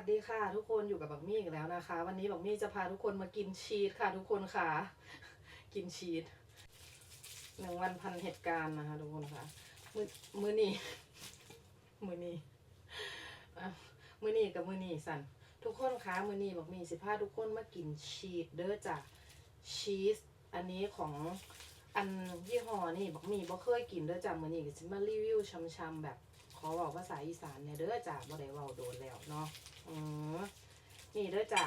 วัสดีค่ะ ทุกคนอยู่กับบักมี่อีกแล้วนะคะ วันนี้บักมี่จะพาทุกคนมากินชีสค่ะ ทุกคนค่ะ กินชีสหนึ่งวันพันเหตุการณ์นะคะ ทุกคนค่ะ มือมือนี่มือนี่มือนี่กับมือนี่สันทุกคนคะมือนี่บักมี่สิพาทุกคนมากินชีสเด้อจ้ะชีสอันนี้ของอันยี่ห้อนี่บักมี่บ่เคยกินเด้อจ้ะมือนี่ก็สิมารีวิวช้ำๆแบบขอบอกภาษาอีสานเนี่ยเด้อจ้าบ่ได้เว้าโดนแล้วเนาะ นี่เด้อจ้า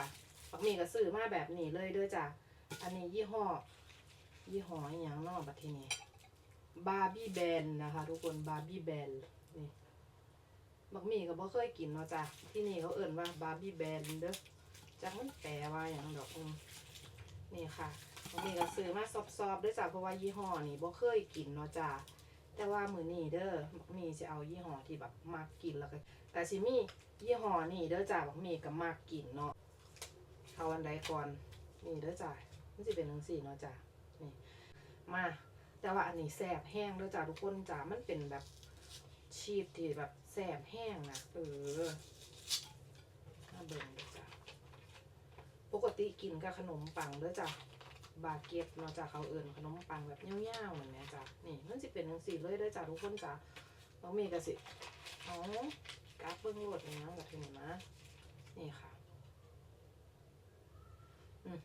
ปักหมีก็ซื้อมาแบบนี้เลยเด้อจ้าอันนี้ยี่ห้อ ยี่ห้ออหยังเนาะบัดทีนี้บาร์บี้แบนนะคะทุกคนบาร์บี้แบนนี่บักหมีก็บ่เคยกินเนาะจ้าที่นี่เขาเอิ่นว่าบาร์บี้แบนเด้อจักมันแปลว่าหยังดอกอืมนี่ค่ะบักหมีก็ซื้อมาซอบๆด้อจ้าเพราะว่ายี่ห้อนี่บ่เคยกินเนาะจ้าแต่ว่ามือนี่เด้อบักมีจะเอายี่ห้อที่แบบมากกินแล้วก็แต่สิมี่ ยี่ห้อนี่เด้อจ้าบักมีกับมากกินเนาะเอาอันใดก่อนนี่เด้อจ้ามันจะเป็นทั้งสี่เนาะจ้านี่มาแต่ว่าอันนี้แสบแห้งเด้อจ้าทุกคนจ้ามันเป็นแบบชีสที่แบบแสบแห้งนะเออมาเบิ่งเด้อจ้าปกติกินกับขนมปังเด้อจ้าบาเก็ตเนาะจ้ะเขาเอิ่นขนมปังแบบเงี้ยวๆเหมือนเนี้ยจ้ะนี่มันสิเป็นจังซี่เลยเด้อจ้ะทุกคนจ้ะน้องเมย์ก็สิอ๋อ กราฟเบิ้งโหลดนี่นะกับทีนี้นะนี่ค่ะ อืม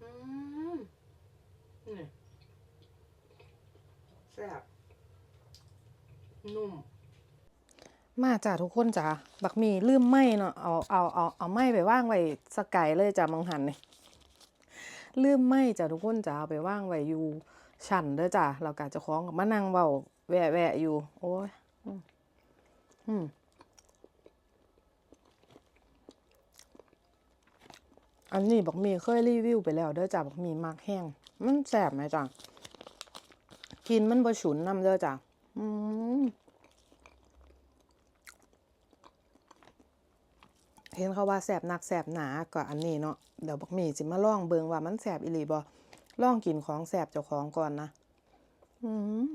อืมนี่แซ่บนุ่ม มาจ้ะทุกคนจ้ะบักมีลืมไหมเนาะเอาเอาเอาเอาไหมไปว่างไว้สกายเลยจ้ะมังหันนี่ลืมไหมจ้ะทุกคนจ้ะเอาไปว่างไว้อยู่ฉันเด้อจ้ะเรากะจะคล้องกับมานั่งเบาแวะแวะอยู่ โอ้ย อืมอันนี้บักมีเคยรีวิวไปแล้วเด้อจ้ะบักมีมากแห้ง มันแสบไหมจ้ะกินมันบ่ฉุนนำเด้อจ้ะอืมเห็นเขาว่าแสบหนักแสบหนาก็อันนี้เนาะเดี๋ยวบักหมี่สิมาล่องเบิงว่ามันแสบอีหลีบ่ล่องกินของแสบเจ้าของก่อนนะ อืม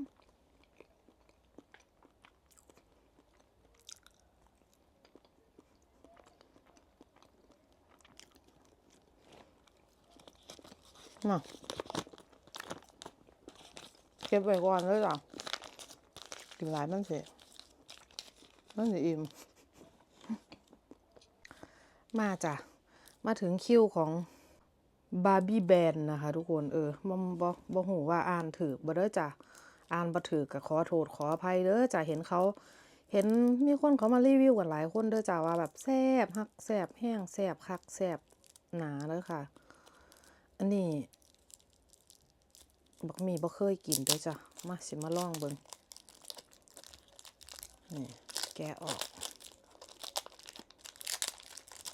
มาเก็บไว้ก่อนเลยจ้ะกินหลายมันสิมันสิอิ่ม มาจ้ะ มาถึงคิวของบาร์บี้แบนนะคะทุกคน เออบ่บ่บ่หูว่าอ่านถือบ่เด้อจ้ะ อ่านบ่ถือก็ขอโทษขออภัยเด้อจ้ะ เห็นเขาเห็นมีคนเขามารีวิวกันหลายคนเด้อจ้ะว่าแบบแซ่บฮักแซ่บแห้งแซ่บคักแซ่บหนาเลยค่ะ อันนี้บักหมีบ่เคยกินเด้อจ้ะ มาสิมาลองเบิ่งนี่แกะออก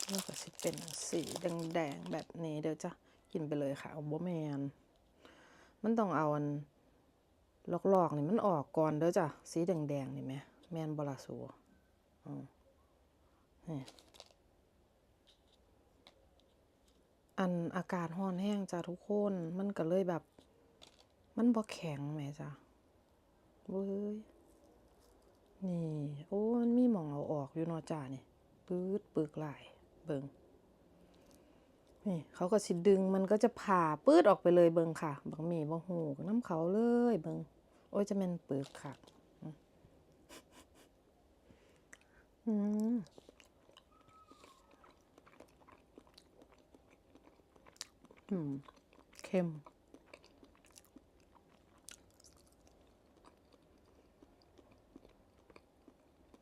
แล้วก็สิเป็นสีแดงๆแบบนี้เดี๋ยวจะกินไปเลยค่ะเอาบ่แมนมันต้องเอาอันลอกๆนี่มันออกก่อนเด้อจ้ะ สีแดงๆนี่แม่แมนบลาสูอืมนี่ อันอากาศร้อนแห้งจ้ะทุกคน มันก็เลยแบบ มันบ่แข็งแหม่จ้ะเว้ย นี่ โอ้มันมีหมองเอาออกอยู่นาะจ้านี่ปื๊ดปึกหลายเบิงนี่เขาก็สิดึงมันก็จะผ่าปื๊ดออกไปเลยเบิงค่ะบังมีบังหูน้ำเขาเลยเบิงโอ้ยจะเป็นปึกค่ะ อืม อืมเข้ม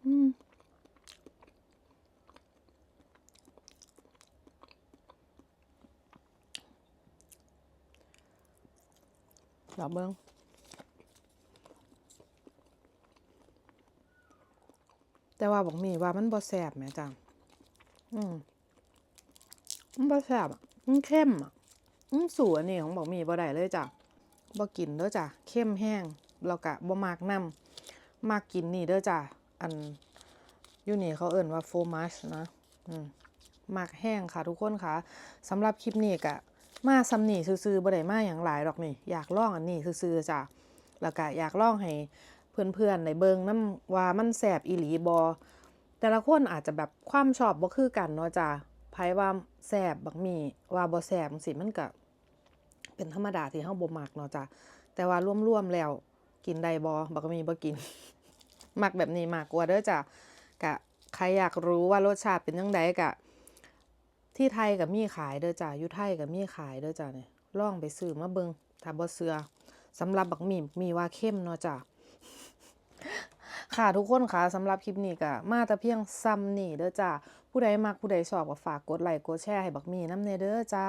อืมเดี๋ยวเบิ้งแต่ว่าบอกมีว่ามันบ่แสบแหมจังอืมมันบ่แสบอะมันเข้มอะ สูอันนี้ของบอกมีบ่ได้เลยจ้ะบ่กินเด้อจ้ะเข้มแห้งแล้วก็บ่มากน้ำมากกินนี่เด้อจ้ะอันอยู่นี่เขาเอิ่นว่าโฟมัชนะอืมมากแห้งค่ะทุกคนค่ะสำหรับคลิปนี้ก็มาซ้ำนี่ซื่อๆบ่ได้มาอย่างหลายดอกนี่ อยากลองอันนี้ซื่อๆจ้ะแล้วก็อยากลองให้เพื่อนๆในเบิงน้ำว่ามันแสบอีหลีบอแต่ละคนอาจจะแบบความชอบบ่คือกันเนาะจ้ะไผว่าแซ่บบักหมี่ว่าบ่แซ่บจังซี่มันก็ เป็นธรรมดาที่เฮาบ่มักเนาะจ้ะแต่ว่าร่วมๆแล้วกินได้บ่บักมีบ่กิน มักแบบนี้มากกว่าเด้อจ้ะกะใครอยากรู้ว่ารสชาติเป็นจังไดกะ ที่ไทยก็มีขายเด้อจ้ะอยู่ไทยก็มีขายเด้อจ้ะเนี่ยลองไปซื้อมาเบิงถ้าบ่เชื่อสำหรับบักหมี่มีว่าเข้มเนาะจ้ะค่ะทุกคนค่ะสำหรับคลิปนี้ก็มาแต่เพียงซ้ำนี่เด้อจ้าผู้ใดมักผู้ใดชอบก็ฝากกดไลค์กดแชร์ให้บักมีน้ำเนเด้อจ้า